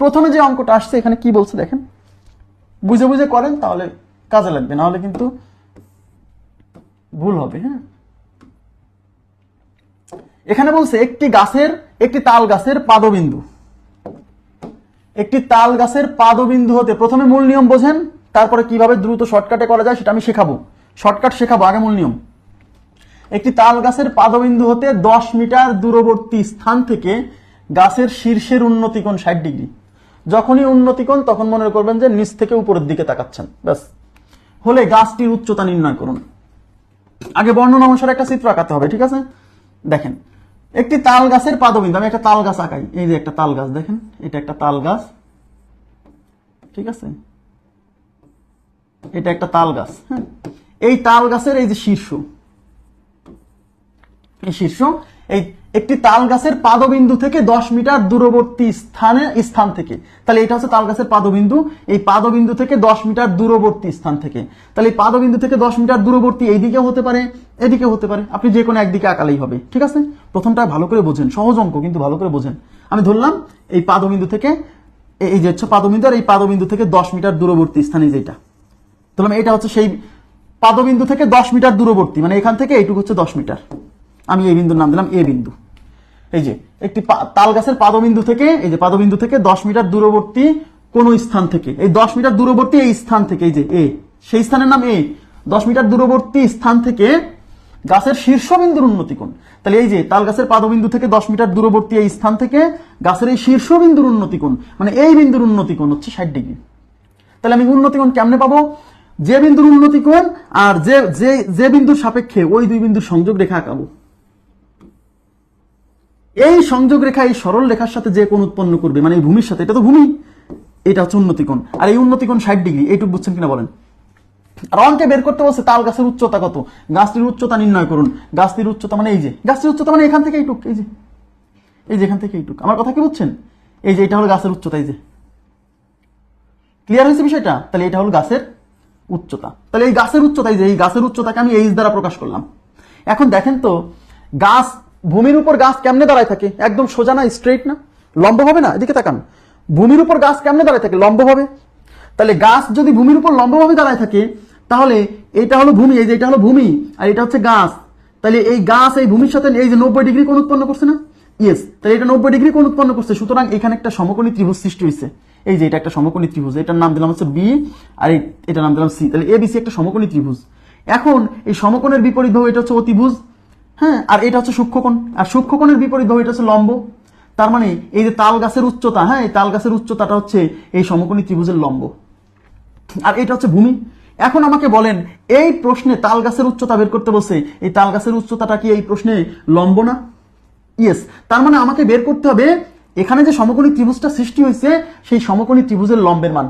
প্রথমে যে অঙ্কটা আসছে, এখানে কি বলছে দেখেন? বুঝে বুঝে করেন, তাহলে কাজে লাগবে না হলে কিন্তু ভুল হবে হ্যাঁ? এখানে বলছে, একটি গাছের, একটি তাল গাছের পাদবিন্দু। একটি তাল গাছের পাদবিন্দু হতে প্রথমে মূল নিয়ম বোঝেন, তারপরে কীভাবে দ্রুত শর্টকাটে করা যায় সেটা আমি শেখাবো। শর্টকাট শেখাবো, আগে মূল নিয়ম। একটি তাল গাছের পাদবিন্দু হতে দশ মিটার দূরবর্তী স্থান থেকে গাছের শীর্ষের উন্নতিকোণ ষাট ডিগ্রি। যখনই উন্নতিকোণ তখন মনে করবেন যে নিচ থেকে উপরের দিকে তাকাচ্ছেন। ব্যাস। হলে গাছটির উচ্চতা নির্ণয় করুন। আগে বর্ণনা অনুসারে একটা চিত্র আঁকাতে হবে, ঠিক আছে? দেখেন, একটি তাল গাছের পাদবিন্দু, আমি একটা তাল গাছ আঁকাই। এই যে একটা তাল গাছ, দেখেন, এটা একটা তাল গাছ, ঠিক আছে? এটা একটা তাল গাছ হ্যাঁ? এই তাল গাছের এই যে শীর্ষ, এই শীর্ষ এই একটি তাল গাছের পাদবিন্দু থেকে দশ মিটার দূরবর্তী স্থানে, স্থান থেকে। তাহলে এটা হচ্ছে তাল গাছের পাদবিন্দু। এই পাদবিন্দু থেকে দশ মিটার দূরবর্তী স্থান থেকে। তাহলে এই পাদবিন্দু থেকে দশ মিটার দূরবর্তী এইদিকে হতে পারে এদিকে হতে পারে। আপনি যে কোনো একদিকে আঁকালেই হবে। ঠিক আছে? প্রথমটা ভালো করে বোঝেন। সহজ অঙ্ক, কিন্তু ভালো করে বোঝেন। আমি ধরলাম, এই পাদবিন্দু থেকে এই- এই যে হচ্ছে পাদবিন্দু, আর এই পাদবিন্দু থেকে দশ মিটার দূরবর্তী স্থানে যেটা ধরলাম, এটা হচ্ছে সেই পাদবিন্দু থেকে দশ মিটার দূরবর্তী। মানে এখান থেকে এইটুকু হচ্ছে দশ মিটার। আমি এই বিন্দুর নাম দিলাম এ বিন্দু। এই যে, একটি তাল গাছের পাদবিন্দু থেকে, এই যে পাদবিন্দু থেকে দশ মিটার দূরবর্তী কোন স্থান থেকে, এই দশ মিটার দূরবর্তী এই স্থান থেকে, এই যে এ, সেই স্থানের নাম এ, দশ মিটার দূরবর্তী স্থান থেকে গাছের শীর্ষবিন্দুর উন্নতি কোণ। তাহলে এই যে, তাল গাছের পাদবিন্দু থেকে দশ মিটার দূরবর্তী এই স্থান থেকে গাছের এই শীর্ষবিন্দুর উন্নতি কোণ মানে এই বিন্দুর উন্নতি কোণ হচ্ছে ষাট ডিগ্রি। তাহলে আমি উন্নতি কোণ কেমনে পাবো? যে বিন্দুর উন্নতি কোণ আর যে যে বিন্দুর সাপেক্ষে ওই দুই বিন্দুর সংযোগ রেখা আঁকাবো। এই সংযোগ রেখা, এই সরল রেখার সাথে যে কোণ উৎপন্ন করবে মানে এই ভূমির সাথে, এটা তো ভূমি। এটা হচ্ছে উন্নতিকোণ। আর এই উন্নতি কোণ ষাট ডিগ্রি, এইটুকু বুঝছেন কিনা বলেন? আর অঙ্কে বের করতে বলছে, তাল গাছের উচ্চতা কত? গাছটির উচ্চতা নির্ণয় করুন। গাছটির উচ্চতা মানে এই যে, গাছটির উচ্চতা মানে এখান থেকে এইটুক, এই যে। এই যে এখান থেকে এইটুক। আমার কথা কি বুঝছেন? এই যে, এটা হলো গাছের উচ্চতা, এই যে। ক্লিয়ার হয়েছে বিষয়টা? তাহলে এটা হলো গাছের উচ্চতা। তাহলে এই গাছের উচ্চতা, এই যে, এই গাছের উচ্চতাকে আমি এইচ দ্বারা প্রকাশ করলাম। এখন দেখেন তো, গাছ ভূমির উপর গাছ কেমনে দাঁড়ায় থাকে? একদম সোজা না স্ট্রেট না? লম্ব হবে না? এদিকে তাকান। ভূমির উপর গাছ কেমনে দাঁড়ায় থাকে? লম্ব হবে। তাহলে গাছ যদি ভূমির উপর লম্বভাবে দাঁড়ায় থাকে, তাহলে এটা হলো ভূমি, এই যে এটা হলো ভূমি, আর এটা হচ্ছে গাছ। তাহলে এই গাছ এই ভূমির সাথে এই যে নব্বই ডিগ্রি কোণ উৎপন্ন করছে না? ইয়েস তাহলে এটা নব্বই ডিগ্রি কোণ উৎপন্ন করছে। সুতরাং এখানে একটা সমকোণী ত্রিভুজ সৃষ্টি হয়েছে। এই যে এটা একটা সমকোণী ত্রিভুজ, এটার নাম দিলাম হচ্ছে বি আর এটার নাম দিলাম সি তাহলে এ বিসি একটা সমকোণী ত্রিভুজ। এখন এই সমকোণের বিপরীত বাহু এটা হচ্ছে অতিভুজ। হ্যাঁ আর এটা হচ্ছে সূক্ষ্মকোণ। আর সূক্ষ্মকোণের বিপরীত বাহু এটা হচ্ছে লম্ব। তার মানে এই যে তাল গাছের উচ্চতা হ্যাঁ এই তাল গাছের উচ্চতাটা হচ্ছে এই সমকোণী ত্রিভুজের লম্ব। আর এটা হচ্ছে ভূমি। এখন আমাকে বলেন, এই প্রশ্নে তাল গাছের উচ্চতা বের করতে বসে এই তাল গাছের উচ্চতাটা কি এই প্রশ্নে লম্ব না? ইয়েস তার মানে আমাকে বের করতে হবে, এখানে যে সমকোণী ত্রিভুজটা সৃষ্টি হয়েছে, সেই সমকোণী ত্রিভুজের লম্বের মান।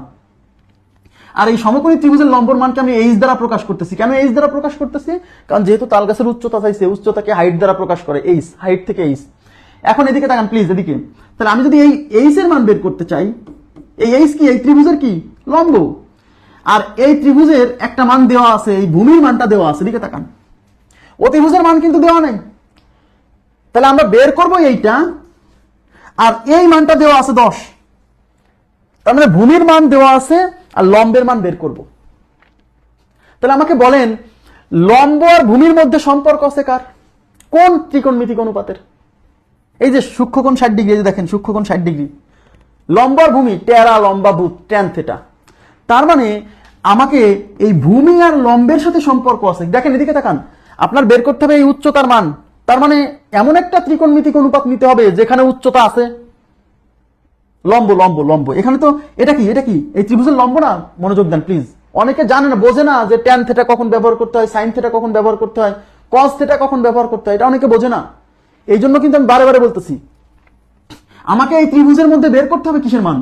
আর এই সমকোণী ত্রিভুজের লম্বর মানকে আমি এইচ দ্বারা প্রকাশ করতেছি। কেন এইচ দ্বারা প্রকাশ করতেছি? কারণ যেহেতু তাল গাছের উচ্চতা চাইছে, উচ্চতাকে হাইট দ্বারা প্রকাশ করে এইচ হাইট থেকে এইচ এখন এদিকে তাকান প্লিজ এদিকে। তাহলে আমি যদি এই এইচ এর মান বের করতে চাই, এই এইচ কি, এই ত্রিভুজের কি? লম্ব। আর এই ত্রিভুজের একটা মান দেওয়া আছে, এই ভূমির মানটা দেওয়া আছে, এদিকে তাকান। অতিভুজের মান কিন্তু দেওয়া নেই। তাহলে আমরা বের করব এইটা, আর এই মানটা দেওয়া আছে দশ। তার মানে ভূমির মান দেওয়া আছে আর লম্বের মান বের করব। তাহলে আমাকে বলেন, লম্ব আর ভূমির মধ্যে সম্পর্ক আছে কার? কোন ত্রিকোণ ত্রিকোণমিতিক অনুপাতের? এই যে সূক্ষ্মকোণ ষাট ডিগ্রি দেখেন সূক্ষ্মকোণ ষাট ডিগ্রি। লম্ব ভূমি, টেরা, লম্বা বুথ ট্যান থেটা। তার মানে আমাকে এই ভূমি আর লম্বের সাথে সম্পর্ক আছে। দেখেন এদিকে তাকান, আপনার বের করতে হবে এই উচ্চতার মান। তার মানে এমন একটা ত্রিকোণমিতিক অনুপাত নিতে হবে যেখানে উচ্চতা আছে। লম্ব লম্ব লম্ব। এখানে তো এটা কি এটা কি? এই ত্রিভুজের লম্ব না? মনোযোগ দেন প্লিজ অনেকে জানে না, বোঝে না যে ট্যান থেটা কখন ব্যবহার করতে হয় সাইন থেটা কখন ব্যবহার করতে হয় কস থেটা কখন ব্যবহার করতে হয়, এটা অনেকে বোঝে না। এই জন্য কিন্তু আমি বারে বারে বলতেছি, আমাকে এই ত্রিভুজের মধ্যে বের করতে হবে কিসের মান?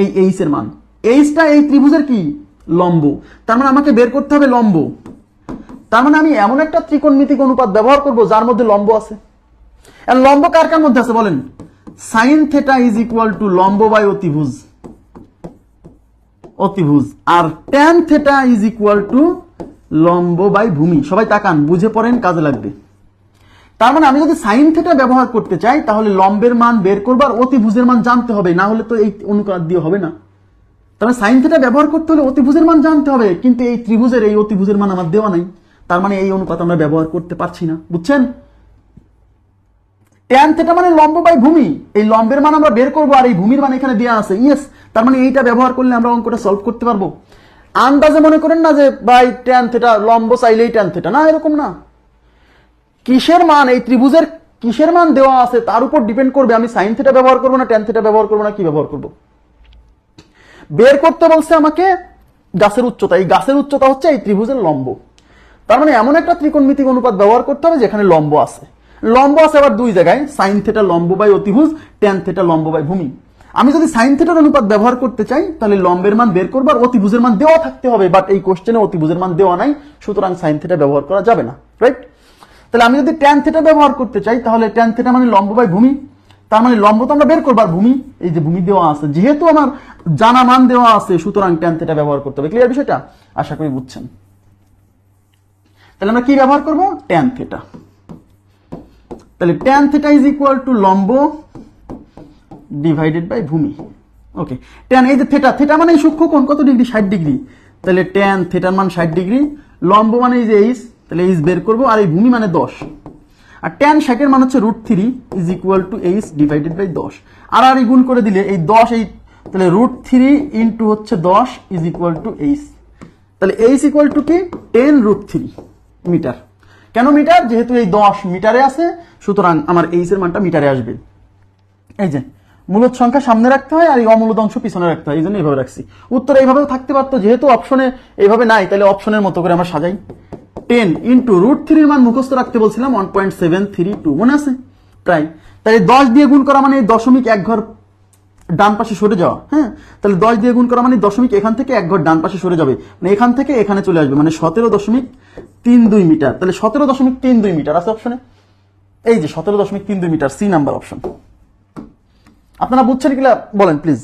এই এইচ এর মান। এইচটা এই ত্রিভুজের কি? লম্ব। তার মানে আমাকে বের করতে হবে লম্ব। তার মানে আমি এমন একটা ত্রিকোণমিতিক অনুপাত ব্যবহার করব যার মধ্যে লম্ব আছে। লম্ব কার কার মধ্যে আছে বলেন? Sine theta is equal to লম্ব বাই অতিভুজ। অতিভুজ। আর tan theta is equal to লম্ব বাই ভূমি। সবাই তাকান, বুঝে পড়েন, কাজে লাগবে। তার মানে আমি যদি সাইন থেটা ব্যবহার করতে চাই, তাহলে লম্বের মান বের করবার অতিভুজের মান জানতে হবে। না হলে তো এই অনুপাত দিয়ে হবে না। তাহলে সাইন থেটা ব্যবহার করতে হলে অতিভুজের মান জানতে হবে, কিন্তু এই ত্রিভুজের, এই অতিভুজের মান আমার দেওয়া নাই। তার মানে এই অনুপাত আমরা ব্যবহার করতে পারছি না। বুঝছেন? ট্যান থেটা মানে লম্ব বাই ভূমি। এই লম্বের মান আমরা বের করব আর এই ভূমির মান এখানে দেওয়া আছে। ইয়েস তার মানে এইটা ব্যবহার করলে আমরা অঙ্কটা সলভ করতে পারব। আন্দাজে মনে করেন না যে বাই ট্যান থেটা লম্ব চাইলেই ট্যান থেটা না, এরকম না। কিসের মান? এই ত্রিভুজের কিসের মান দেওয়া আছে তার উপর ডিপেন্ড করবে। আমি সাইন থেটা ব্যবহার করব না ট্যান থেটা ব্যবহার করব না, কি ব্যবহার করব? বের করতে বলছে আমাকে গাছের উচ্চতা। এই গাছের উচ্চতা হচ্ছে এই ত্রিভুজের লম্ব। তার মানে এমন একটা ত্রিকোণমিতিক অনুপাত ব্যবহার করতে হবে যেখানে লম্ব আছে। লম্ব আছে আবার দুই জায়গায়। সাইন থেটা লম্ব বাই অতিভুজ ট্যান থেটা লম্ব বাই ভূমি। আমি যদি সাইন থেটার অনুপাত ব্যবহার করতে চাই, তাহলে লম্বের মান বের করব আর অতিভুজের মান দেওয়া থাকতে হবে। বাট এই কোশ্চেনে অতিভুজের মান দেওয়া নাই, সুতরাং সাইন থেটা ব্যবহার করা যাবে না রাইট তাহলে আমি যদি ট্যান থেটা ব্যবহার করতে চাই, তাহলে ট্যান থেটা মানে লম্ব বাই ভূমি। তার মানে লম্ব তো আমরা বের করব আর ভূমি, এই যে ভূমি দেওয়া আছে, যেহেতু আমার জানা মান দেওয়া আছে, সুতরাং ট্যান থেটা ব্যবহার করতে হবে। ক্লিয়ার বিষয়টা? আশা করি বুঝছেন। তাহলে আমরা কি ব্যবহার করব? ট্যান থেটা তাহলে tan theta is equal to লম্ব ডিভাইডেড বাই ভূমি। ওকে ট্যান এই যে থেটা থেটা মানে সূক্ষ্মকোণ কত ডিগ্রি ষাট ডিগ্রি তাহলে ট্যান থেটার মান ষাট ডিগ্রি লম্ব মানে এই যে এইচ তাহলে এইচ বের করব, আর এই ভূমি মানে দশ। আর ট্যান ষাটের মান হচ্ছে root three is equal to H divided by দশ। আর আর গুণ করে দিলে এই দশ, এই তাহলে রুট থ্রি ইন্টু হচ্ছে দশ ইজ ইকুয়াল টু এইচ তাহলে এইচ ইকুয়াল টু কি? টেন রুট থ্রি মিটার কেন মিটার? যেহেতু এই দশ মিটারে আছে, সুতরাং আমার এইচ এর মানটা মিটারে আসবে। এই যে, মূলত সংখ্যা সামনে রাখতে হয় আর এই অমূলত অংশ পিছনে রাখতে হয়, এই জন্য এইভাবে রাখছি। উত্তর এইভাবেও থাকতে পারতো, যেহেতু অপশনে এইভাবে নাই, তাহলে অপশনের মতো করে আমরা সাজাই। টেন ইন্টু রুট থ্রির মান মুখস্থ রাখতে বলছিলাম one point seven three two মনে আছে? প্রায়। তাহলে দশ দিয়ে গুণ করা মানে দশমিক এক ঘর ডান পাশে সরে যাওয়া হ্যাঁ? তাহলে দশ দিয়ে গুণ করা মানে দশমিক এখান থেকে এক ঘর ডান পাশে সরে যাবে। মানে এখান থেকে এখানে চলে আসবে মানে সতেরো দশমিক তিন দুই মিটার। তাহলে সতেরো দশমিক তিন দুই মিটার আছে অপশনে এই যে সতেরো দশমিক তিন দুই মিটার সি নাম্বার অপশন আপনারা বুঝছেন কিনা? বলেন প্লিজ